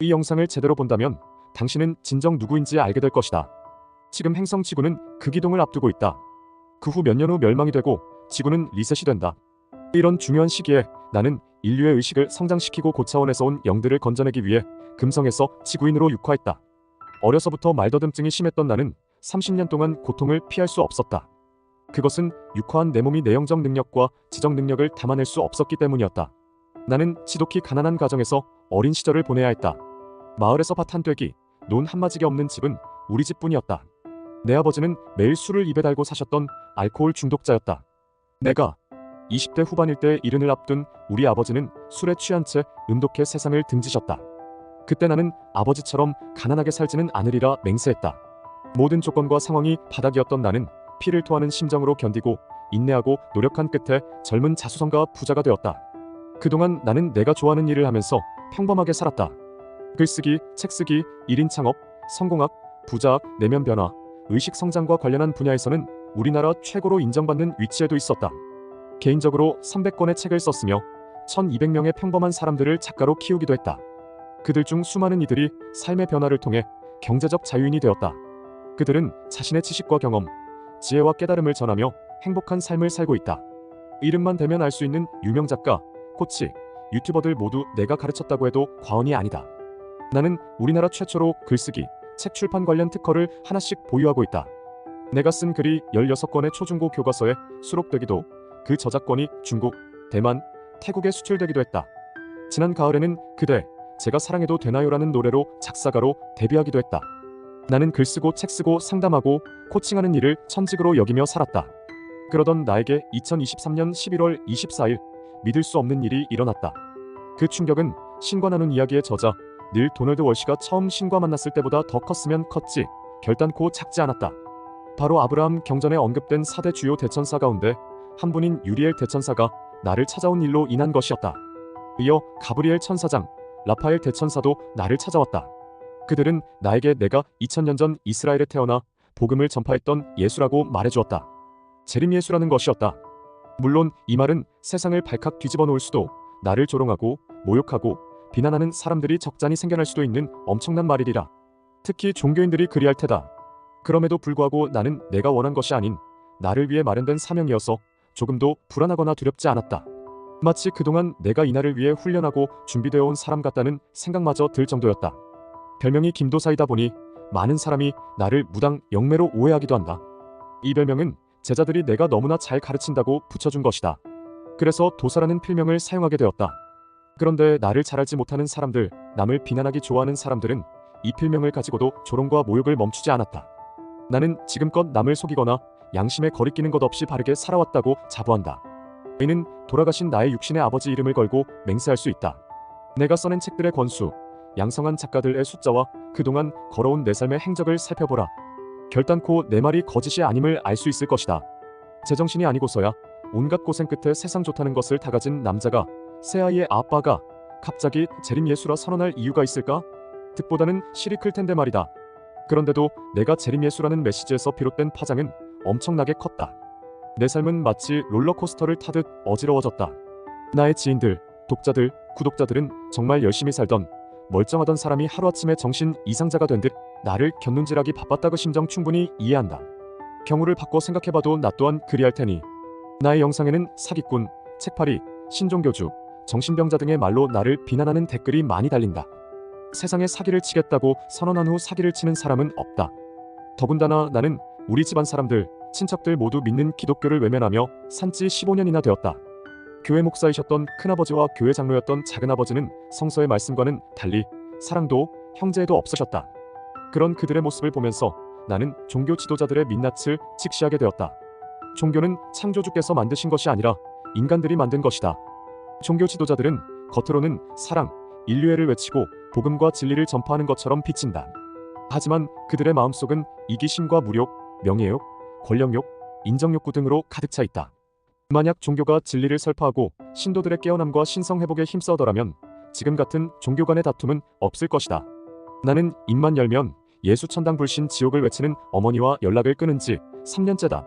이 영상을 제대로 본다면 당신은 진정 누구인지 알게 될 것이다. 지금 행성 지구는 그 기동을 앞두고 있다. 그 후 몇 년 후 멸망이 되고 지구는 리셋이 된다. 이런 중요한 시기에 나는 인류의 의식을 성장시키고 고차원에서 온 영들을 건져내기 위해 금성에서 지구인으로 육화했다. 어려서부터 말더듬증이 심했던 나는 30년 동안 고통을 피할 수 없었다. 그것은 육화한 내 몸이 내 영적 능력과 지적 능력을 담아낼 수 없었기 때문이었다. 나는 지독히 가난한 가정에서 어린 시절을 보내야 했다. 마을에서 밭한 떼기, 논 한마지게 없는 집은 우리 집뿐이었다. 내 아버지는 매일 술을 입에 달고 사셨던 알코올 중독자였다. 내가 20대 후반일 때 이른을 앞둔 우리 아버지는 술에 취한 채 음독해 세상을 등지셨다. 그때 나는 아버지처럼 가난하게 살지는 않으리라 맹세했다. 모든 조건과 상황이 바닥이었던 나는 피를 토하는 심정으로 견디고 인내하고 노력한 끝에 젊은 자수성가 부자가 되었다. 그동안 나는 내가 좋아하는 일을 하면서 평범하게 살았다. 글쓰기, 책쓰기, 1인 창업, 성공학, 부자학, 내면 변화, 의식 성장과 관련한 분야에서는 우리나라 최고로 인정받는 위치에도 있었다. 개인적으로 300권의 책을 썼으며 1200명의 평범한 사람들을 작가로 키우기도 했다. 그들 중 수많은 이들이 삶의 변화를 통해 경제적 자유인이 되었다. 그들은 자신의 지식과 경험, 지혜와 깨달음을 전하며 행복한 삶을 살고 있다. 이름만 대면 알 수 있는 유명 작가, 코치, 유튜버들 모두 내가 가르쳤다고 해도 과언이 아니다. 나는 우리나라 최초로 글쓰기, 책 출판 관련 특허를 하나씩 보유하고 있다. 내가 쓴 글이 16권의 초중고 교과서에 수록되기도 그 저작권이 중국, 대만, 태국에 수출되기도 했다. 지난 가을에는 그대, 제가 사랑해도 되나요 라는 노래로 작사가로 데뷔하기도 했다. 나는 글 쓰고 책 쓰고 상담하고 코칭하는 일을 천직으로 여기며 살았다. 그러던 나에게 2023년 11월 24일 믿을 수 없는 일이 일어났다. 그 충격은 나눈 이야기의 저자 닐 도널드 월시가 처음 신과 만났을 때보다 더 컸으면 컸지 결단코 작지 않았다. 바로 아브라함 경전에 언급된 4대 주요 대천사 가운데 한 분인 유리엘 대천사가 나를 찾아온 일로 인한 것이었다. 이어 가브리엘 천사장, 라파엘 대천사도 나를 찾아왔다. 그들은 나에게 내가 2000년 전 이스라엘에 태어나 복음을 전파했던 예수라고 말해주었다. 재림 예수라는 것이었다. 물론 이 말은 세상을 발칵 뒤집어 놓을 수도 나를 조롱하고 모욕하고 비난하는 사람들이 적잖이 생겨날 수도 있는 엄청난 말이리라. 특히 종교인들이 그리할 테다. 그럼에도 불구하고 나는 내가 원한 것이 아닌 나를 위해 마련된 사명이어서 조금도 불안하거나 두렵지 않았다. 마치 그동안 내가 이 날을 위해 훈련하고 준비되어 온 사람 같다는 생각마저 들 정도였다. 별명이 김도사이다 보니 많은 사람이 나를 무당 영매로 오해하기도 한다. 이 별명은 제자들이 내가 너무나 잘 가르친다고 붙여준 것이다. 그래서 도사라는 필명을 사용하게 되었다. 그런데 나를 잘 알지 못하는 사람들, 남을 비난하기 좋아하는 사람들은 이 필명을 가지고도 조롱과 모욕을 멈추지 않았다. 나는 지금껏 남을 속이거나 양심에 거리끼는 것 없이 바르게 살아왔다고 자부한다. 이는 돌아가신 나의 육신의 아버지 이름을 걸고 맹세할 수 있다. 내가 써낸 책들의 권수, 양성한 작가들의 숫자와 그동안 걸어온 내 삶의 행적을 살펴보라. 결단코 내 말이 거짓이 아님을 알 수 있을 것이다. 제정신이 아니고서야 온갖 고생 끝에 세상 좋다는 것을 다 가진 남자가 새아이의 아빠가 갑자기 재림 예수라 선언할 이유가 있을까? 득보다는 실이 클 텐데 말이다. 그런데도 내가 재림 예수라는 메시지에서 비롯된 파장은 엄청나게 컸다. 내 삶은 마치 롤러코스터를 타듯 어지러워졌다. 나의 지인들, 독자들, 구독자들은 정말 열심히 살던 멀쩡하던 사람이 하루아침에 정신 이상자가 된 듯 나를 곁눈질하기 바빴다 그 심정 충분히 이해한다. 경우를 바꿔 생각해봐도 나 또한 그리할 테니 나의 영상에는 사기꾼, 책팔이, 신종교주, 정신병자 등의 말로 나를 비난하는 댓글이 많이 달린다. 세상에 사기를 치겠다고 선언한 후 사기를 치는 사람은 없다. 더군다나 나는 우리 집안 사람들, 친척들 모두 믿는 기독교를 외면하며 산지 15년이나 되었다. 교회 목사이셨던 큰아버지와 교회 장로였던 작은아버지는 성서의 말씀과는 달리 사랑도 형제에도 없으셨다. 그런 그들의 모습을 보면서 나는 종교 지도자들의 민낯을 직시하게 되었다. 종교는 창조주께서 만드신 것이 아니라 인간들이 만든 것이다. 종교 지도자들은 겉으로는 사랑, 인류애를 외치고 복음과 진리를 전파하는 것처럼 비친다. 하지만 그들의 마음속은 이기심과 무욕, 명예욕, 권력욕, 인정욕구 등으로 가득 차 있다. 만약 종교가 진리를 설파하고 신도들의 깨어남과 신성 회복에 힘써더라면 지금 같은 종교 간의 다툼은 없을 것이다. 나는 입만 열면 예수 천당 불신 지옥을 외치는 어머니와 연락을 끊은 지 3년째다.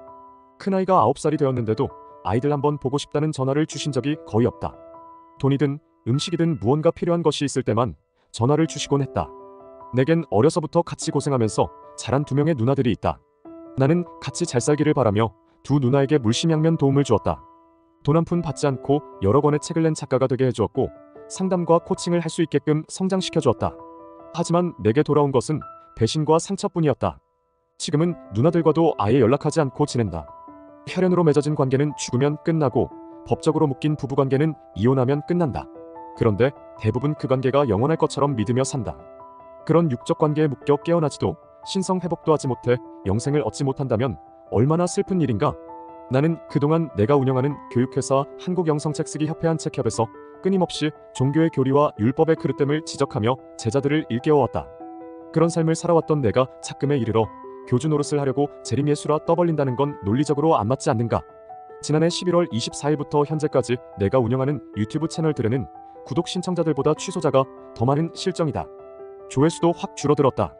큰아이가 9살이 되었는데도 아이들 한번 보고 싶다는 전화를 주신 적이 거의 없다. 돈이든 음식이든 무언가 필요한 것이 있을 때만 전화를 주시곤 했다. 내겐 어려서부터 같이 고생하면서 자란 두 명의 누나들이 있다. 나는 같이 잘 살기를 바라며 두 누나에게 물심양면 도움을 주었다. 돈 한 푼 받지 않고 여러 권의 책을 낸 작가가 되게 해주었고 상담과 코칭을 할 수 있게끔 성장시켜 주었다. 하지만 내게 돌아온 것은 배신과 상처뿐이었다. 지금은 누나들과도 아예 연락하지 않고 지낸다. 혈연으로 맺어진 관계는 죽으면 끝나고 법적으로 묶인 부부관계는 이혼하면 끝난다. 그런데 대부분 그 관계가 영원할 것처럼 믿으며 산다. 그런 육적 관계에 묶여 깨어나지도 신성 회복도 하지 못해 영생을 얻지 못한다면 얼마나 슬픈 일인가? 나는 그동안 내가 운영하는 교육회사 한국영성책쓰기 협회 한책협에서 끊임없이 종교의 교리와 율법의 그릇됨을 지적하며 제자들을 일깨워왔다. 그런 삶을 살아왔던 내가 착금에 이르러 교주 노릇을 하려고 재림예수라 떠벌린다는 건 논리적으로 안 맞지 않는가? 지난해 11월 24일부터 현재까지 내가 운영하는 유튜브 채널들에는 구독 신청자들보다 취소자가 더 많은 실정이다. 조회수도 확 줄어들었다.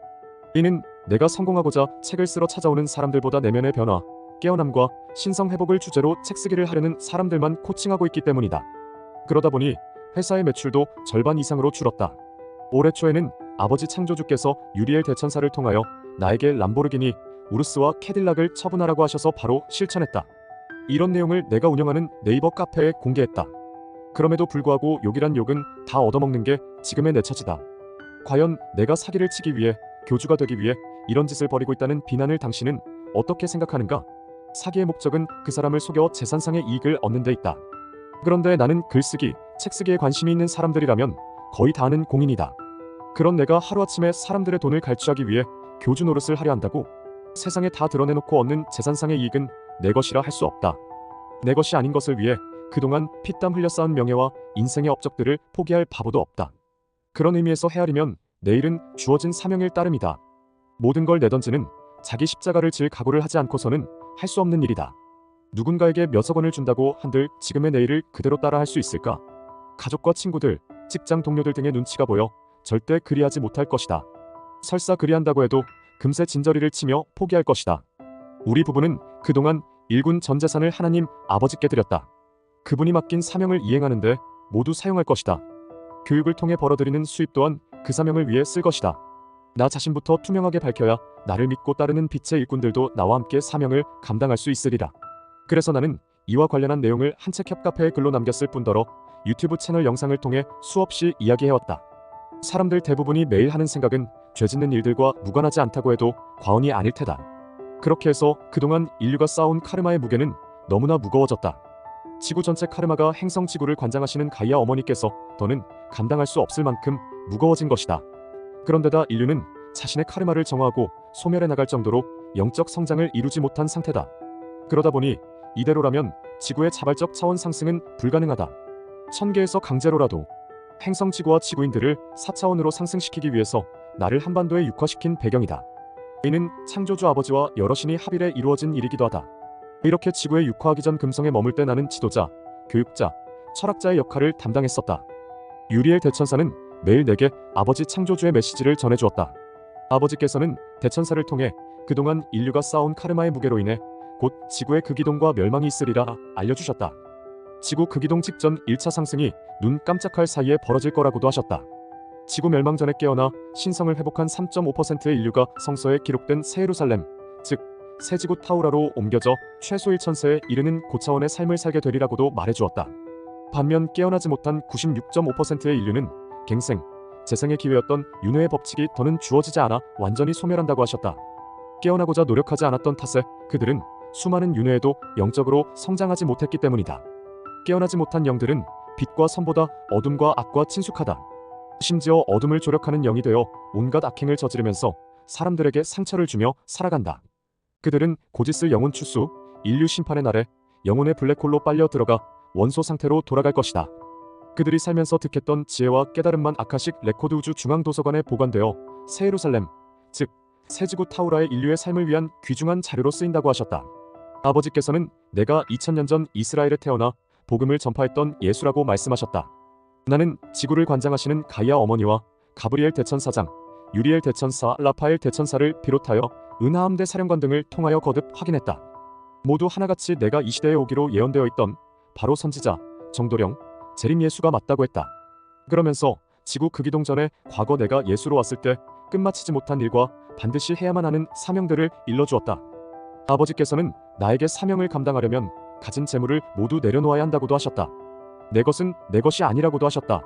이는 내가 성공하고자 책을 쓰러 찾아오는 사람들보다 내면의 변화, 깨어남과 신성 회복을 주제로 책 쓰기를 하려는 사람들만 코칭하고 있기 때문이다. 그러다 보니 회사의 매출도 절반 이상으로 줄었다. 올해 초에는 아버지 창조주께서 유리엘 대천사를 통하여 나에게 람보르기니, 우르스와 캐딜락을 처분하라고 하셔서 바로 실천했다. 이런 내용을 내가 운영하는 네이버 카페에 공개했다. 그럼에도 불구하고 욕이란 욕은 다 얻어먹는 게 지금의 내 처지다. 과연 내가 사기를 치기 위해 교주가 되기 위해 이런 짓을 벌이고 있다는 비난을 당신은 어떻게 생각하는가? 사기의 목적은 그 사람을 속여 재산상의 이익을 얻는 데 있다. 그런데 나는 글쓰기, 책쓰기에 관심이 있는 사람들이라면 거의 다 아는 공인이다. 그런 내가 하루아침에 사람들의 돈을 갈취하기 위해 교주 노릇을 하려 한다고? 세상에 다 드러내놓고 얻는 재산상의 이익은 내 것이라 할 수 없다. 내 것이 아닌 것을 위해 그동안 피땀 흘려 쌓은 명예와 인생의 업적들을 포기할 바보도 없다. 그런 의미에서 헤아리면 내일은 주어진 사명일 따름이다. 모든 걸 내던지는 자기 십자가를 질 각오를 하지 않고서는 할 수 없는 일이다. 누군가에게 몇억 원을 준다고 한들 지금의 내일을 그대로 따라 할 수 있을까? 가족과 친구들, 직장 동료들 등의 눈치가 보여 절대 그리하지 못할 것이다. 설사 그리한다고 해도 금세 진저리를 치며 포기할 것이다. 우리 부부는 그동안 일군 전 재산을 하나님 아버지께 드렸다. 그분이 맡긴 사명을 이행하는데 모두 사용할 것이다. 교육을 통해 벌어들이는 수입 또한 그 사명을 위해 쓸 것이다. 나 자신부터 투명하게 밝혀야 나를 믿고 따르는 빛의 일꾼들도 나와 함께 사명을 감당할 수 있으리라. 그래서 나는 이와 관련한 내용을 한 책 협카페에 글로 남겼을 뿐더러 유튜브 채널 영상을 통해 수없이 이야기해왔다. 사람들 대부분이 매일 하는 생각은 죄 짓는 일들과 무관하지 않다고 해도 과언이 아닐 테다. 그렇게 해서 그동안 인류가 쌓아온 카르마의 무게는 너무나 무거워졌다. 지구 전체 카르마가 행성 지구를 관장하시는 가이아 어머니께서 더는 감당할 수 없을 만큼 무거워진 것이다. 그런데다 인류는 자신의 카르마를 정화하고 소멸해 나갈 정도로 영적 성장을 이루지 못한 상태다. 그러다 보니 이대로라면 지구의 자발적 차원 상승은 불가능하다. 천계에서 강제로라도 행성 지구와 지구인들을 4차원으로 상승시키기 위해서 나를 한반도에 육화시킨 배경이다. 이는 창조주 아버지와 여러 신이 합일해 이루어진 일이기도 하다. 이렇게 지구에 육화하기 전 금성에 머물 때 나는 지도자, 교육자, 철학자의 역할을 담당했었다. 유리엘 대천사는 매일 내게 아버지 창조주의 메시지를 전해주었다. 아버지께서는 대천사를 통해 그동안 인류가 쌓아온 카르마의 무게로 인해 곧 지구의 극이동과 멸망이 있으리라 알려주셨다. 지구 극이동 직전 1차 상승이 눈 깜짝할 사이에 벌어질 거라고도 하셨다. 지구 멸망 전에 깨어나 신성을 회복한 3.5%의 인류가 성서에 기록된 새 예루살렘, 즉 새지구 타우라로 옮겨져 최소 1천세에 이르는 고차원의 삶을 살게 되리라고도 말해주었다. 반면 깨어나지 못한 96.5%의 인류는 갱생, 재생의 기회였던 윤회의 법칙이 더는 주어지지 않아 완전히 소멸한다고 하셨다. 깨어나고자 노력하지 않았던 탓에 그들은 수많은 윤회에도 영적으로 성장하지 못했기 때문이다. 깨어나지 못한 영들은 빛과 선보다 어둠과 악과 친숙하다. 심지어 어둠을 조력하는 영이 되어 온갖 악행을 저지르면서 사람들에게 상처를 주며 살아간다. 그들은 곧 있을 영혼 추수, 인류 심판의 날에 영혼의 블랙홀로 빨려 들어가 원소 상태로 돌아갈 것이다. 그들이 살면서 득했던 지혜와 깨달음만 아카식 레코드 우주 중앙 도서관에 보관되어 새 예루살렘, 즉 새지구 타우라의 인류의 삶을 위한 귀중한 자료로 쓰인다고 하셨다. 아버지께서는 내가 2000년 전 이스라엘에 태어나 복음을 전파했던 예수라고 말씀하셨다. 나는 지구를 관장하시는 가이아 어머니와 가브리엘 대천사장, 유리엘 대천사, 라파엘 대천사를 비롯하여 은하함대 사령관 등을 통하여 거듭 확인했다. 모두 하나같이 내가 이 시대에 오기로 예언되어 있던 바로 선지자, 정도령, 재림 예수가 맞다고 했다. 그러면서 지구 극이동 전에 과거 내가 예수로 왔을 때 끝마치지 못한 일과 반드시 해야만 하는 사명들을 일러주었다. 아버지께서는 나에게 사명을 감당하려면 가진 재물을 모두 내려놓아야 한다고도 하셨다. 내 것은 내 것이 아니라고도 하셨다.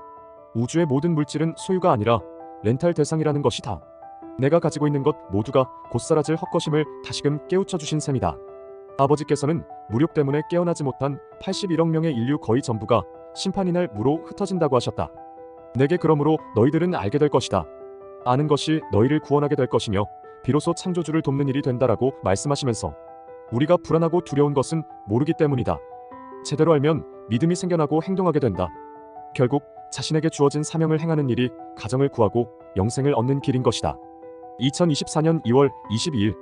우주의 모든 물질은 소유가 아니라 렌탈 대상이라는 것이다. 내가 가지고 있는 것 모두가 곧 사라질 헛것임을 다시금 깨우쳐 주신 셈이다. 아버지께서는 무력 때문에 깨어나지 못한 81억 명의 인류 거의 전부가 심판이 날 무로 흩어진다고 하셨다. 내게 그러므로 너희들은 알게 될 것이다. 아는 것이 너희를 구원하게 될 것이며 비로소 창조주를 돕는 일이 된다라고 말씀하시면서 우리가 불안하고 두려운 것은 모르기 때문이다. 제대로 알면 믿음이 생겨나고 행동하게 된다. 결국 자신에게 주어진 사명을 행하는 일이 가정을 구하고 영생을 얻는 길인 것이다. 2024년 2월 22일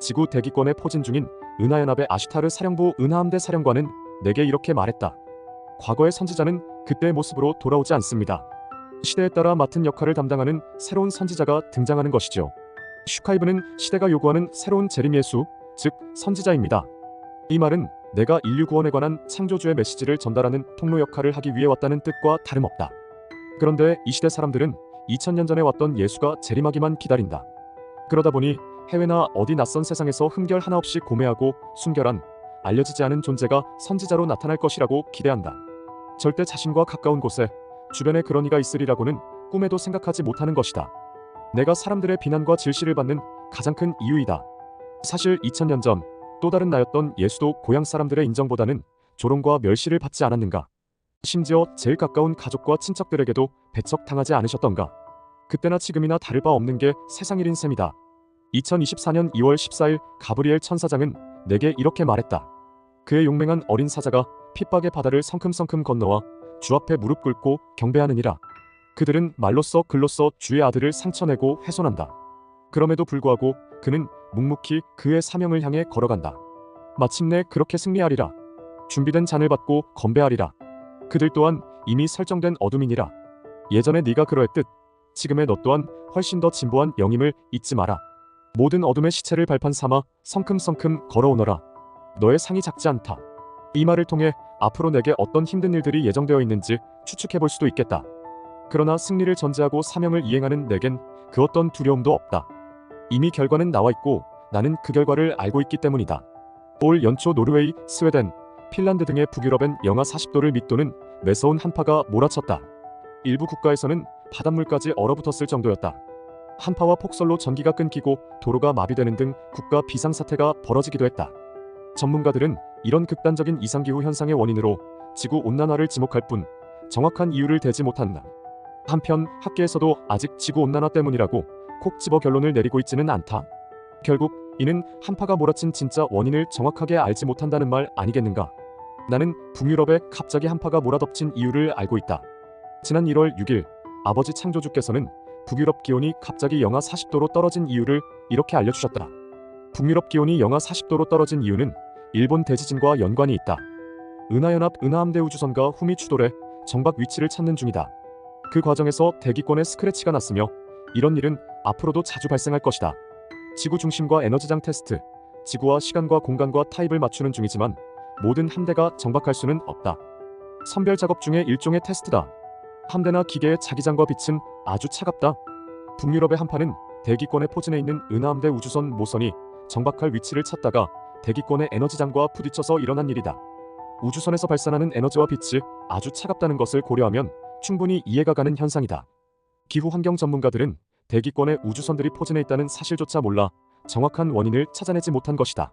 지구 대기권에 포진 중인 은하연합의 아슈타르 사령부 은하함대 사령관은 내게 이렇게 말했다. 과거의 선지자는 그때의 모습으로 돌아오지 않습니다. 시대에 따라 맡은 역할을 담당하는 새로운 선지자가 등장하는 것이죠. 슈카이브는 시대가 요구하는 새로운 재림 예수, 즉 선지자입니다. 이 말은 내가 인류 구원에 관한 창조주의 메시지를 전달하는 통로 역할을 하기 위해 왔다는 뜻과 다름없다. 그런데 이 시대 사람들은 2000년 전에 왔던 예수가 재림하기만 기다린다. 그러다 보니 해외나 어디 낯선 세상에서 흠결 하나 없이 고매하고 순결한 알려지지 않은 존재가 선지자로 나타날 것이라고 기대한다. 절대 자신과 가까운 곳에 주변에 그런 이가 있으리라고는 꿈에도 생각하지 못하는 것이다. 내가 사람들의 비난과 질시를 받는 가장 큰 이유이다. 사실 2000년 전 또 다른 나였던 예수도 고향 사람들의 인정보다는 조롱과 멸시를 받지 않았는가? 심지어 제일 가까운 가족과 친척들에게도 배척 당하지 않으셨던가? 그때나 지금이나 다를 바 없는 게 세상 일인 셈이다. 2024년 2월 14일 가브리엘 천사장은 내게 이렇게 말했다. 그의 용맹한 어린 사자가 핍박의 바다를 성큼성큼 건너와 주 앞에 무릎 꿇고 경배하느니라. 그들은 말로써 글로써 주의 아들을 상처내고 훼손한다. 그럼에도 불구하고 그는 묵묵히 그의 사명을 향해 걸어간다. 마침내 그렇게 승리하리라. 준비된 잔을 받고 건배하리라. 그들 또한 이미 설정된 어둠이니라. 예전에 네가 그러했듯 지금의 너 또한 훨씬 더 진보한 영임을 잊지 마라. 모든 어둠의 시체를 발판 삼아 성큼성큼 걸어오너라. 너의 상이 작지 않다. 이 말을 통해 앞으로 내게 어떤 힘든 일들이 예정되어 있는지 추측해 볼 수도 있겠다. 그러나 승리를 전제하고 사명을 이행하는 내겐 그 어떤 두려움도 없다. 이미 결과는 나와 있고 나는 그 결과를 알고 있기 때문이다. 올 연초 노르웨이, 스웨덴, 핀란드 등의 북유럽엔 영하 40도를 밑도는 매서운 한파가 몰아쳤다. 일부 국가에서는 바닷물까지 얼어붙었을 정도였다. 한파와 폭설로 전기가 끊기고 도로가 마비되는 등 국가 비상사태가 벌어지기도 했다. 전문가들은 이런 극단적인 이상기후 현상의 원인으로 지구 온난화를 지목할 뿐 정확한 이유를 대지 못한다. 한편 학계에서도 아직 지구 온난화 때문이라고 콕 집어 결론을 내리고 있지는 않다. 결국 이는 한파가 몰아친 진짜 원인을 정확하게 알지 못한다는 말 아니겠는가? 나는 북유럽에 갑자기 한파가 몰아덮친 이유를 알고 있다. 지난 1월 6일 아버지 창조주께서는 북유럽 기온이 갑자기 영하 40도로 떨어진 이유를 이렇게 알려주셨다. 북유럽 기온이 영하 40도로 떨어진 이유는 일본 대지진과 연관이 있다. 은하연합 은하함대 우주선과 후미 추돌해 정박 위치를 찾는 중이다. 그 과정에서 대기권에 스크래치가 났으며 이런 일은 앞으로도 자주 발생할 것이다. 지구 중심과 에너지장 테스트, 지구와 시간과 공간과 타입을 맞추는 중이지만 모든 함대가 정박할 수는 없다. 선별 작업 중의 일종의 테스트다. 함대나 기계의 자기장과 빛은 아주 차갑다. 북유럽의 한파는 대기권에 포진해 있는 은하함대 우주선 모선이 정박할 위치를 찾다가 대기권의 에너지장과 부딪혀서 일어난 일이다. 우주선에서 발산하는 에너지와 빛이 아주 차갑다는 것을 고려하면 충분히 이해가 가는 현상이다. 기후 환경 전문가들은 대기권에 우주선들이 포진해 있다는 사실조차 몰라 정확한 원인을 찾아내지 못한 것이다.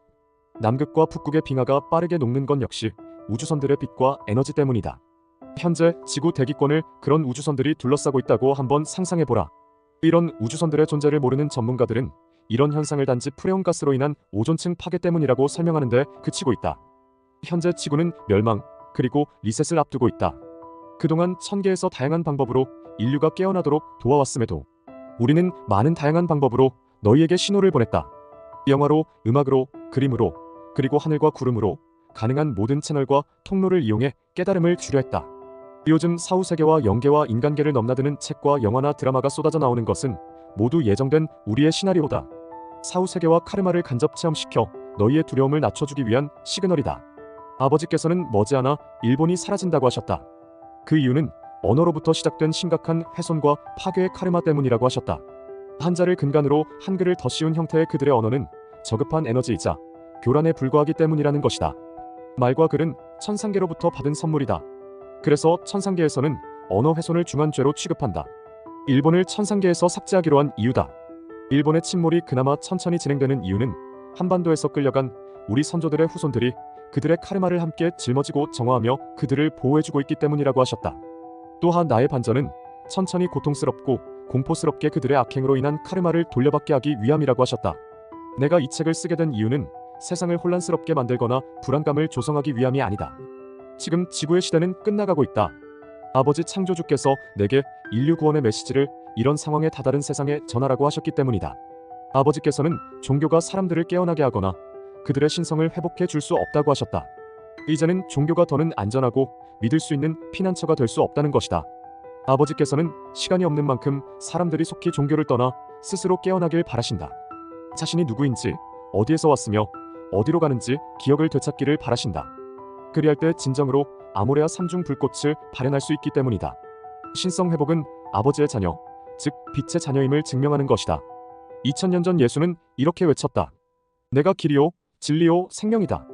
남극과 북극의 빙하가 빠르게 녹는 건 역시 우주선들의 빛과 에너지 때문이다. 현재 지구 대기권을 그런 우주선들이 둘러싸고 있다고 한번 상상해보라. 이런 우주선들의 존재를 모르는 전문가들은 이런 현상을 단지 프레온 가스로 인한 오존층 파괴 때문이라고 설명하는데 그치고 있다. 현재 지구는 멸망 그리고 리셋을 앞두고 있다. 그동안 천개에서 다양한 방법으로 인류가 깨어나도록 도와왔음에도 우리는 많은 다양한 방법으로 너희에게 신호를 보냈다. 영화로, 음악으로, 그림으로, 그리고 하늘과 구름으로 가능한 모든 채널과 통로를 이용해 깨달음을 주려 했다. 요즘 사후세계와 영계와 인간계를 넘나드는 책과 영화나 드라마가 쏟아져 나오는 것은 모두 예정된 우리의 시나리오다. 사후세계와 카르마를 간접 체험시켜 너희의 두려움을 낮춰주기 위한 시그널이다. 아버지께서는 머지않아 일본이 사라진다고 하셨다. 그 이유는 언어로부터 시작된 심각한 훼손과 파괴의 카르마 때문이라고 하셨다. 한자를 근간으로 한글을 더 씌운 형태의 그들의 언어는 저급한 에너지이자 교란에 불과하기 때문이라는 것이다. 말과 글은 천상계로부터 받은 선물이다. 그래서 천상계에서는 언어 훼손을 중한 죄로 취급한다. 일본을 천상계에서 삭제하기로 한 이유다. 일본의 침몰이 그나마 천천히 진행되는 이유는 한반도에서 끌려간 우리 선조들의 후손들이 그들의 카르마를 함께 짊어지고 정화하며 그들을 보호해주고 있기 때문이라고 하셨다. 또한 나의 반전은 천천히 고통스럽고 공포스럽게 그들의 악행으로 인한 카르마를 돌려받게 하기 위함이라고 하셨다. 내가 이 책을 쓰게 된 이유는 세상을 혼란스럽게 만들거나 불안감을 조성하기 위함이 아니다. 지금 지구의 시대는 끝나가고 있다. 아버지 창조주께서 내게 인류 구원의 메시지를 이런 상황에 다다른 세상에 전하라고 하셨기 때문이다. 아버지께서는 종교가 사람들을 깨어나게 하거나 그들의 신성을 회복해 줄 수 없다고 하셨다. 이제는 종교가 더는 안전하고 믿을 수 있는 피난처가 될 수 없다는 것이다. 아버지께서는 시간이 없는 만큼 사람들이 속히 종교를 떠나 스스로 깨어나길 바라신다. 자신이 누구인지, 어디에서 왔으며 어디로 가는지 기억을 되찾기를 바라신다. 그리할 때 진정으로 아모레아 삼중 불꽃을 발현할 수 있기 때문이다. 신성 회복은 아버지의 자녀, 즉 빛의 자녀임을 증명하는 것이다. 2000년 전 예수는 이렇게 외쳤다. 내가 길이요, 진리요, 생명이다.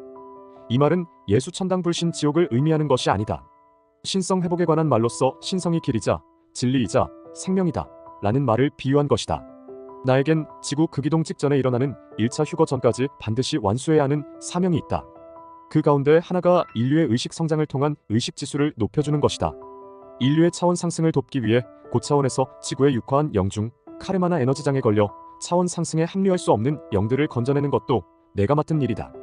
이 말은 예수 천당 불신 지옥을 의미하는 것이 아니다. 신성 회복에 관한 말로써 신성이 길이자 진리이자 생명이다. 라는 말을 비유한 것이다. 나에겐 지구 극이동 직전에 일어나는 1차 휴거 전까지 반드시 완수해야 하는 사명이 있다. 그 가운데 하나가 인류의 의식 성장을 통한 의식 지수를 높여주는 것이다. 인류의 차원 상승을 돕기 위해 고차원에서 지구에 육화한 영중 카르마나 에너지장에 걸려 차원 상승에 합류할 수 없는 영들을 건져내는 것도 내가 맡은 일이다.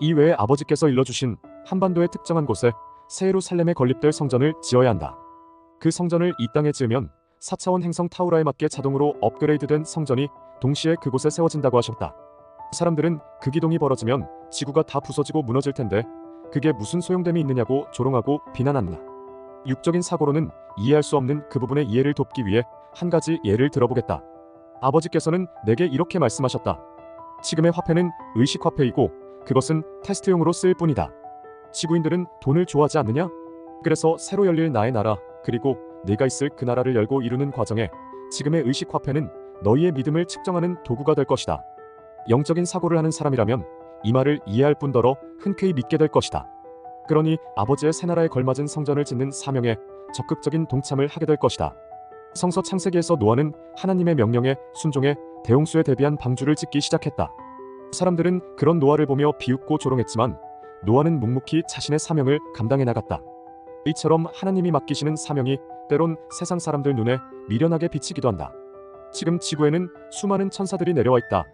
이 외에 아버지께서 일러주신 한반도의 특정한 곳에 세예루살렘에 건립될 성전을 지어야 한다. 그 성전을 이 땅에 지으면 4차원 행성 타우라에 맞게 자동으로 업그레이드된 성전이 동시에 그곳에 세워진다고 하셨다. 사람들은 그 기동이 벌어지면 지구가 다 부서지고 무너질 텐데 그게 무슨 소용됨이 있느냐고 조롱하고 비난한다. 육적인 사고로는 이해할 수 없는 그 부분의 이해를 돕기 위해 한 가지 예를 들어보겠다. 아버지께서는 내게 이렇게 말씀하셨다. 지금의 화폐는 의식 화폐이고 그것은 테스트용으로 쓰일 뿐이다. 지구인들은 돈을 좋아하지 않느냐? 그래서 새로 열릴 나의 나라 그리고 네가 있을 그 나라를 열고 이루는 과정에 지금의 의식 화폐는 너희의 믿음을 측정하는 도구가 될 것이다. 영적인 사고를 하는 사람이라면 이 말을 이해할 뿐더러 흔쾌히 믿게 될 것이다. 그러니 아버지의 새 나라에 걸맞은 성전을 짓는 사명에 적극적인 동참을 하게 될 것이다. 성서 창세기에서 노아는 하나님의 명령에 순종해 대홍수에 대비한 방주를 짓기 시작했다. 사람들은 그런 노아를 보며 비웃고 조롱했지만 노아는 묵묵히 자신의 사명을 감당해 나갔다. 이처럼 하나님이 맡기시는 사명이 때론 세상 사람들 눈에 미련하게 비치기도 한다. 지금 지구에는 수많은 천사들이 내려와 있다.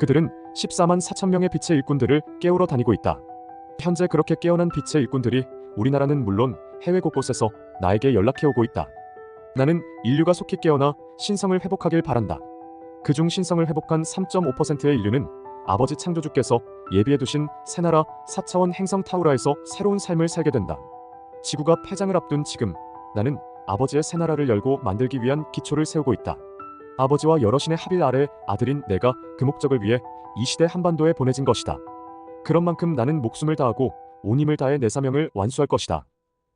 그들은 14만 4천 명의 빛의 일꾼들을 깨우러 다니고 있다. 현재 그렇게 깨어난 빛의 일꾼들이 우리나라는 물론 해외 곳곳에서 나에게 연락해 오고 있다. 나는 인류가 속히 깨어나 신성을 회복하길 바란다. 그중 신성을 회복한 3.5%의 인류는 아버지 창조주께서 예비해 두신 새나라 4차원 행성 타우라에서 새로운 삶을 살게 된다. 지구가 폐장을 앞둔 지금 나는 아버지의 새나라를 열고 만들기 위한 기초를 세우고 있다. 아버지와 여러 신의 합일 아래 아들인 내가 그 목적을 위해 이 시대 한반도에 보내진 것이다. 그런 만큼 나는 목숨을 다하고 온 힘을 다해 내 사명을 완수할 것이다.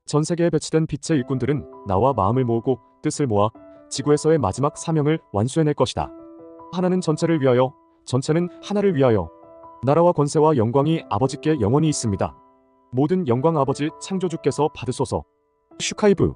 전 세계에 배치된 빛의 일꾼들은 나와 마음을 모으고 뜻을 모아 지구에서의 마지막 사명을 완수해낼 것이다. 하나는 전체를 위하여, 전체는 하나를 위하여. 나라와 권세와 영광이 아버지께 영원히 있습니다. 모든 영광 아버지 창조주께서 받으소서. 슈카이브